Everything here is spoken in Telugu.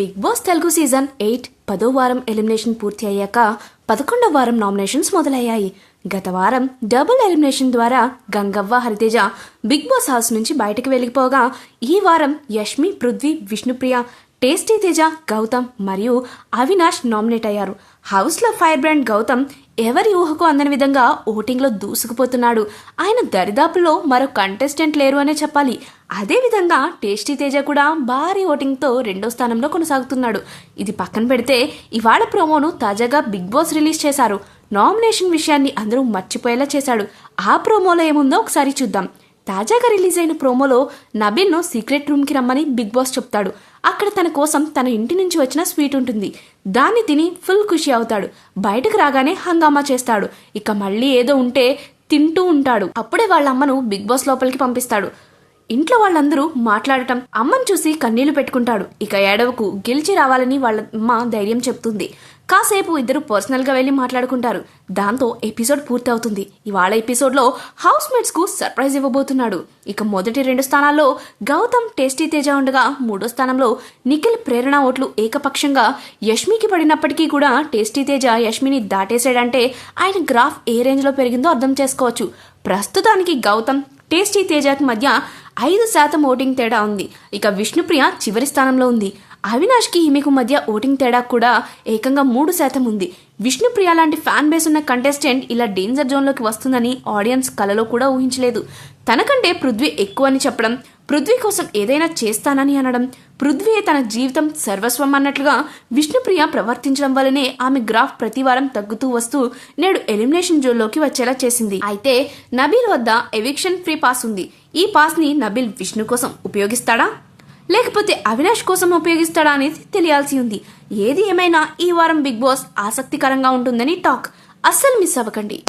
Big boss Telugu season eight పదో వారం ఎలిమినేషన్ పూర్తి అయ్యాక పదకొండవ వారం నామినేషన్స్ మొదలయ్యాయి. గత వారం డబుల్ ఎలిమినేషన్ ద్వారా Gangavva Hariteja big boss house నుంచి బయటకు వెళ్ళిపోగా ఈ వారం యష్మి పృథ్వీ విష్ణుప్రియ టేస్టీ తేజ గౌతమ్ మరియు అవినాష్ నామినేట్ అయ్యారు. హౌస్లో ఫైర్ బ్రాండ్ గౌతమ్ ఎవరి ఊహకు అందని విధంగా ఓటింగ్లో దూసుకుపోతున్నాడు. ఆయన దరిదాపుల్లో మరో కంటెస్టెంట్ లేరు అనే చెప్పాలి. అదేవిధంగా టేస్టీ తేజ కూడా భారీ ఓటింగ్తో రెండో స్థానంలో కొనసాగుతున్నాడు. ఇది పక్కన పెడితే ఇవాళ ప్రోమోను తాజాగా బిగ్ బాస్ రిలీజ్ చేశారు. నామినేషన్ విషయాన్ని అందరూ మర్చిపోయేలా చేశాడు. ఆ ప్రోమోలో ఏముందో ఒకసారి చూద్దాం. తాజాగా రిలీజ్ అయిన ప్రోమోలో నబిల్ను సీక్రెట్ రూమ్కి రమ్మని బిగ్ బాస్ చెప్తాడు. అక్కడ తన కోసం తన ఇంటి నుంచి వచ్చిన స్వీట్ ఉంటుంది. దాన్ని తిని ఫుల్ ఖుషి అవుతాడు. బయటకు రాగానే హంగామా చేస్తాడు. ఇక మళ్ళీ ఏదో ఉంటే తింటూ ఉంటాడు. అప్పుడే వాళ్ళ అమ్మను బిగ్ బాస్ లోపలికి పంపిస్తాడు. ఇంట్లో వాళ్ళందరూ మాట్లాడటం అమ్మను చూసి కన్నీళ్ళు పెట్టుకుంటాడు. ఇక ఏడవకు గెలిచి రావాలని వాళ్ళ అమ్మ ధైర్యం చెప్తుంది. కాసేపు ఇద్దరు పర్సనల్గా వెళ్ళి మాట్లాడుకుంటారు. దాంతో ఎపిసోడ్ పూర్తవుతుంది. ఇవాళ ఎపిసోడ్లో హౌస్ మేట్స్కు సర్ప్రైజ్ ఇవ్వబోతున్నాడు. ఇక మొదటి రెండు స్థానాల్లో గౌతమ్ టేస్టీ తేజ ఉండగా మూడో స్థానంలో నిఖిల్ ప్రేరణ ఓట్లు ఏకపక్షంగా యష్మికి పడినప్పటికీ కూడా టేస్టీ తేజ యష్మిని దాటేశాడంటే ఆయన గ్రాఫ్ ఏ రేంజ్లో పెరిగిందో అర్థం చేసుకోవచ్చు. ప్రస్తుతానికి గౌతమ్ టేస్టీ తేజకి మధ్య ఐదు శాతం ఓటింగ్ తేడా ఉంది. ఇక విష్ణుప్రియ చివరి స్థానంలో ఉంది. అవినాష్కి ఈమెకు మధ్య ఓటింగ్ తేడా కూడా ఏకంగా మూడు శాతం ఉంది. విష్ణుప్రియ లాంటి ఫ్యాన్ బేస్ ఉన్న కంటెస్టెంట్ ఇలా డేంజర్ జోన్లోకి వస్తుందని ఆడియన్స్ కలలో కూడా ఊహించలేదు. తనకంటే పృథ్వీ ఎక్కువ అని చెప్పడం పృథ్వీ కోసం ఏదైనా చేస్తానని అనడం పృథ్వీయే తన జీవితం సర్వస్వం అన్నట్లుగా విష్ణుప్రియ ప్రవర్తించడం వల్లనే ఆమె గ్రాఫ్ ప్రతివారం తగ్గుతూ వస్తూ నేడు ఎలిమినేషన్ జోన్లోకి వచ్చేలా చేసింది. అయితే నబీల్ వద్ద ఎవిక్షన్ ఫ్రీ పాస్ ఉంది. ఈ పాస్ని నబీల్ విష్ణు కోసం ఉపయోగిస్తాడా? లేకపోతే అవినాష్ కోసం ఉపయోగిస్తాడా అనేది తెలియాల్సి ఉంది. ఏది ఏమైనా ఈ వారం బిగ్ బాస్ ఆసక్తికరంగా ఉంటుందని టాక్. అస్సలు మిస్ అవ్వకండి.